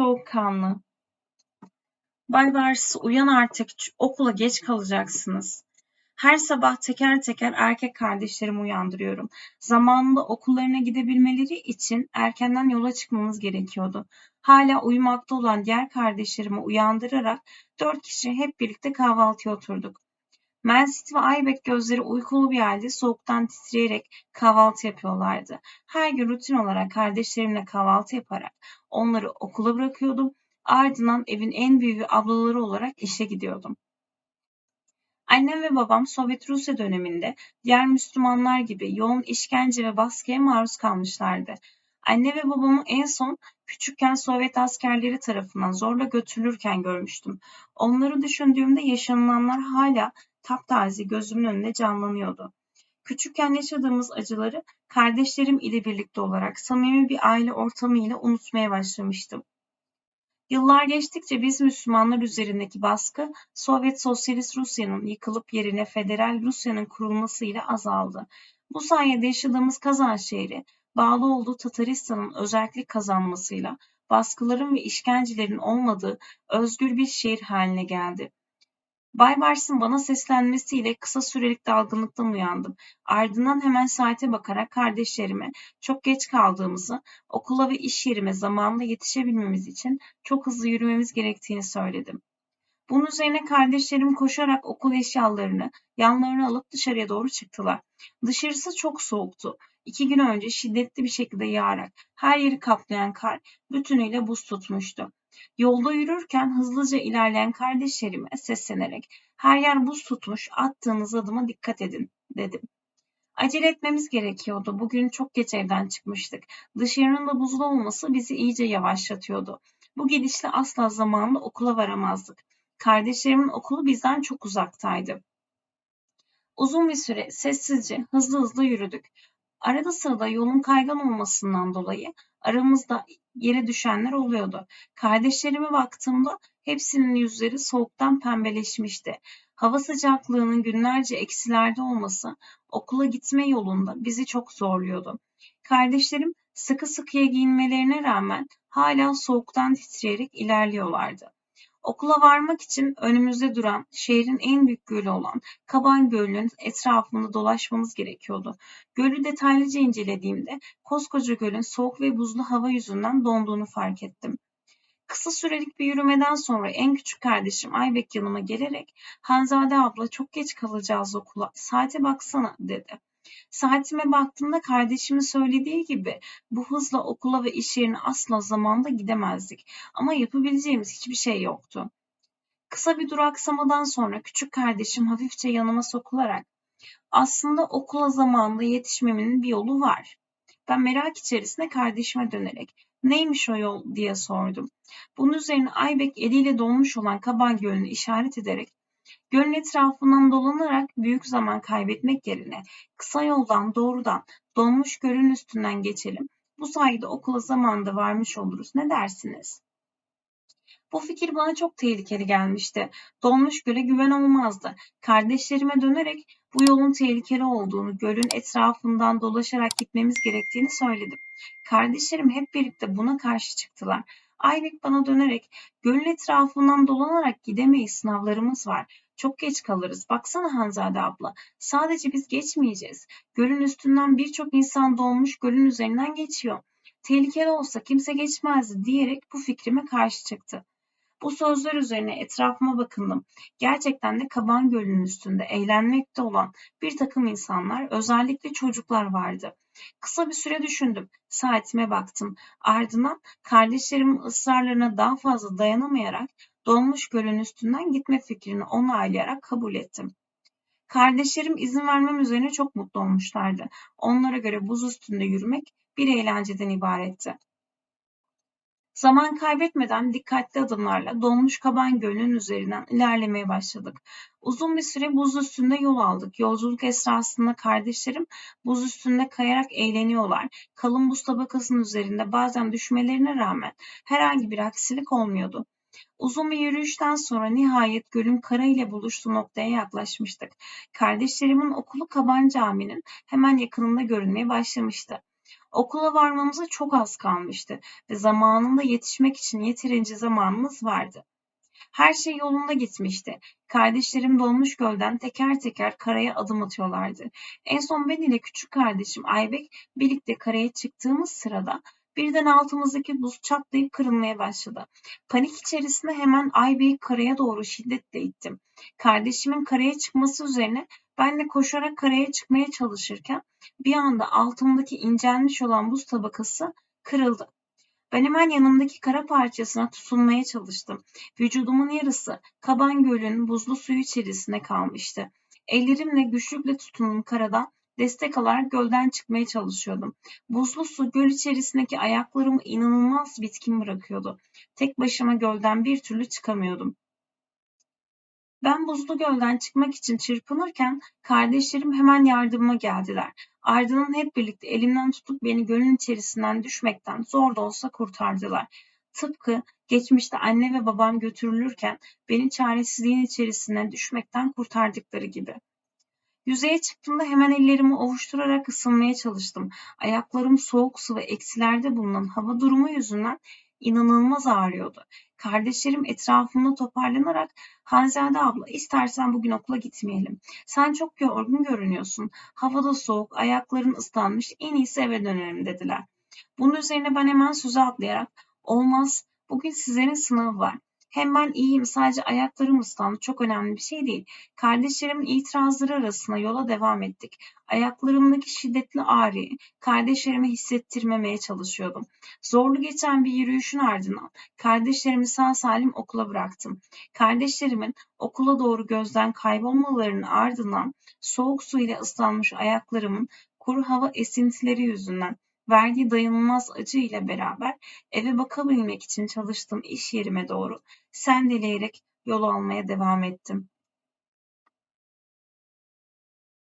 soğukkanlı. Bay Bars uyan artık okula geç kalacaksınız. Her sabah teker teker erkek kardeşlerimi uyandırıyorum. Zamanında okullarına gidebilmeleri için erkenden yola çıkmamız gerekiyordu. Hala uyumakta olan diğer kardeşlerimi uyandırarak dört kişi hep birlikte kahvaltıya oturduk. Melsit ve Aybek gözleri uykulu bir halde soğuktan titreyerek kahvaltı yapıyorlardı. Her gün rutin olarak kardeşlerimle kahvaltı yaparak onları okula bırakıyordum. Ardından evin en büyüğü ablaları olarak işe gidiyordum. Annem ve babam Sovyet Rusya döneminde diğer Müslümanlar gibi yoğun işkence ve baskıya maruz kalmışlardı. Anne ve babamı en son küçükken Sovyet askerleri tarafından zorla götürülürken görmüştüm. Onları düşündüğümde yaşanılanlar hala taptaze gözümün önünde canlanıyordu. Küçükken yaşadığımız acıları kardeşlerim ile birlikte olarak samimi bir aile ortamıyla unutmaya başlamıştım. Yıllar geçtikçe biz Müslümanlar üzerindeki baskı Sovyet Sosyalist Rusya'nın yıkılıp yerine Federal Rusya'nın kurulmasıyla azaldı. Bu sayede yaşadığımız Kazan şehri bağlı olduğu Tataristan'ın özellik kazanmasıyla baskıların ve işkencelerin olmadığı özgür bir şehir haline geldi. Baybars'ın bana seslenmesiyle kısa sürelik dalgınlıktan uyandım. Ardından hemen saate bakarak kardeşlerime çok geç kaldığımızı, okula ve iş yerime zamanında yetişebilmemiz için çok hızlı yürümemiz gerektiğini söyledim. Bunun üzerine kardeşlerim koşarak okul eşyalarını yanlarına alıp dışarıya doğru çıktılar. Dışarısı çok soğuktu. İki gün önce şiddetli bir şekilde yağarak her yeri kaplayan kar bütünüyle buz tutmuştu. Yolda yürürken hızlıca ilerleyen kardeşlerime seslenerek her yer buz tutmuş attığınız adıma dikkat edin dedim. Acele etmemiz gerekiyordu. Bugün çok geç evden çıkmıştık. Dışarının da buzlu olması bizi iyice yavaşlatıyordu. Bu gidişle asla zamanında okula varamazdık. Kardeşlerimin okulu bizden çok uzaktaydı. Uzun bir süre sessizce, hızlı hızlı yürüdük. Arada sırada yolun kaygan olmasından dolayı aramızda yere düşenler oluyordu. Kardeşlerime baktığımda hepsinin yüzleri soğuktan pembeleşmişti. Hava sıcaklığının günlerce eksilerde olması okula gitme yolunda bizi çok zorluyordu. Kardeşlerim sıkı sıkıya giyinmelerine rağmen hala soğuktan titreyerek ilerliyorlardı. Okula varmak için önümüzde duran şehrin en büyük gölü olan Kaban Gölü'nün etrafında dolaşmamız gerekiyordu. Gölü detaylıca incelediğimde koskoca gölün soğuk ve buzlu hava yüzünden donduğunu fark ettim. Kısa sürelik bir yürümeden sonra en küçük kardeşim Aybek yanıma gelerek Hanzade abla çok geç kalacağız okula saate baksana dedi. Saatime baktığımda kardeşimin söylediği gibi bu hızla okula ve iş yerine asla zamanda gidemezdik. Ama yapabileceğimiz hiçbir şey yoktu. Kısa bir duraksamadan sonra küçük kardeşim hafifçe yanıma sokularak aslında okula zamanında yetişmemenin bir yolu var. Ben merak içerisinde kardeşime dönerek neymiş o yol diye sordum. Bunun üzerine Aybek eliyle dolmuş olan Kaban Gölü'nü işaret ederek Gölün etrafından dolanarak büyük zaman kaybetmek yerine kısa yoldan doğrudan donmuş gölün üstünden geçelim. Bu sayede okula zamanında varmış oluruz. Ne dersiniz? Bu fikir bana çok tehlikeli gelmişti. Donmuş göle güven olmazdı. Kardeşlerime dönerek bu yolun tehlikeli olduğunu, gölün etrafından dolaşarak gitmemiz gerektiğini söyledim. Kardeşlerim hep birlikte buna karşı çıktılar. Aybek bana dönerek gölün etrafından dolanarak gidemeyiz sınavlarımız var. Çok geç kalırız. Baksana Hanzade abla. Sadece biz geçmeyeceğiz. Gölün üstünden birçok insan dolmuş gölün üzerinden geçiyor. Tehlikeli olsa kimse geçmezdi diyerek bu fikrime karşı çıktı. Bu sözler üzerine etrafıma bakındım. Gerçekten de Kaban Gölü'nün üstünde eğlenmekte olan bir takım insanlar, özellikle çocuklar vardı. Kısa bir süre düşündüm. Saatime baktım. Ardından kardeşlerimin ısrarlarına daha fazla dayanamayarak Dolmuş Göl'ün üstünden gitme fikrini onaylayarak kabul ettim. Kardeşlerim izin vermem üzerine çok mutlu olmuşlardı. Onlara göre buz üstünde yürümek bir eğlenceden ibaretti. Zaman kaybetmeden dikkatli adımlarla donmuş Kaban Gölü'nün üzerinden ilerlemeye başladık. Uzun bir süre buz üstünde yol aldık. Yolculuk esnasında kardeşlerim buz üstünde kayarak eğleniyorlar. Kalın buz tabakasının üzerinde bazen düşmelerine rağmen herhangi bir aksilik olmuyordu. Uzun bir yürüyüşten sonra nihayet gölün kara ile buluştuğu noktaya yaklaşmıştık. Kardeşlerimin okulu Kaban Camii'nin hemen yakınında görünmeye başlamıştı. Okula varmamıza çok az kalmıştı ve zamanında yetişmek için yeterince zamanımız vardı. Her şey yolunda gitmişti. Kardeşlerim Dolmuş Göl'den teker teker karaya adım atıyorlardı. En son ben ile küçük kardeşim Aybek birlikte karaya çıktığımız sırada birden altımızdaki buz çatlayıp kırılmaya başladı. Panik içerisinde hemen Aybek'i karaya doğru şiddetle ittim. Kardeşimin karaya çıkması üzerine ben de koşarak karaya çıkmaya çalışırken bir anda altımdaki incelmiş olan buz tabakası kırıldı. Ben hemen yanımdaki kara parçasına tutunmaya çalıştım. Vücudumun yarısı Kaban Gölü'nün buzlu suyu içerisinde kalmıştı. Ellerimle güçlükle tutunup karadan destek alarak gölden çıkmaya çalışıyordum. Buzlu su göl içerisindeki ayaklarımı inanılmaz bitkin bırakıyordu. Tek başıma gölden bir türlü çıkamıyordum. Ben buzlu gölden çıkmak için çırpınırken kardeşlerim hemen yardımıma geldiler. Ardından hep birlikte elimden tutup beni gölün içerisinden düşmekten zor da olsa kurtardılar. Tıpkı geçmişte anne ve babam götürülürken beni çaresizliğin içerisinden düşmekten kurtardıkları gibi. Yüzeye çıktığımda hemen ellerimi ovuşturarak ısınmaya çalıştım. Ayaklarım soğuk su ve eksilerde bulunan hava durumu yüzünden inanılmaz ağrıyordu. Kardeşlerim etrafımda toparlanarak Hanzade abla istersen bugün okula gitmeyelim. Sen çok yorgun görünüyorsun. Havada soğuk, ayakların ıslanmış. En iyisi eve dönelim dediler. Bunun üzerine ben hemen söze atlayarak olmaz bugün sizlerin sınavı var. Hem ben iyiyim sadece ayaklarım ıslandı çok önemli bir şey değil. Kardeşlerimin itirazları arasında yola devam ettik. Ayaklarımdaki şiddetli ağrıyı kardeşlerime hissettirmemeye çalışıyordum. Zorlu geçen bir yürüyüşün ardından kardeşlerimi sağ salim okula bıraktım. Kardeşlerimin okula doğru gözden kaybolmalarının ardından soğuk su ile ıslanmış ayaklarımın kuru hava esintileri yüzünden verdiği dayanılmaz acı ile beraber eve bakabilmek için çalıştığım iş yerime doğru sendeleyerek yol almaya devam ettim.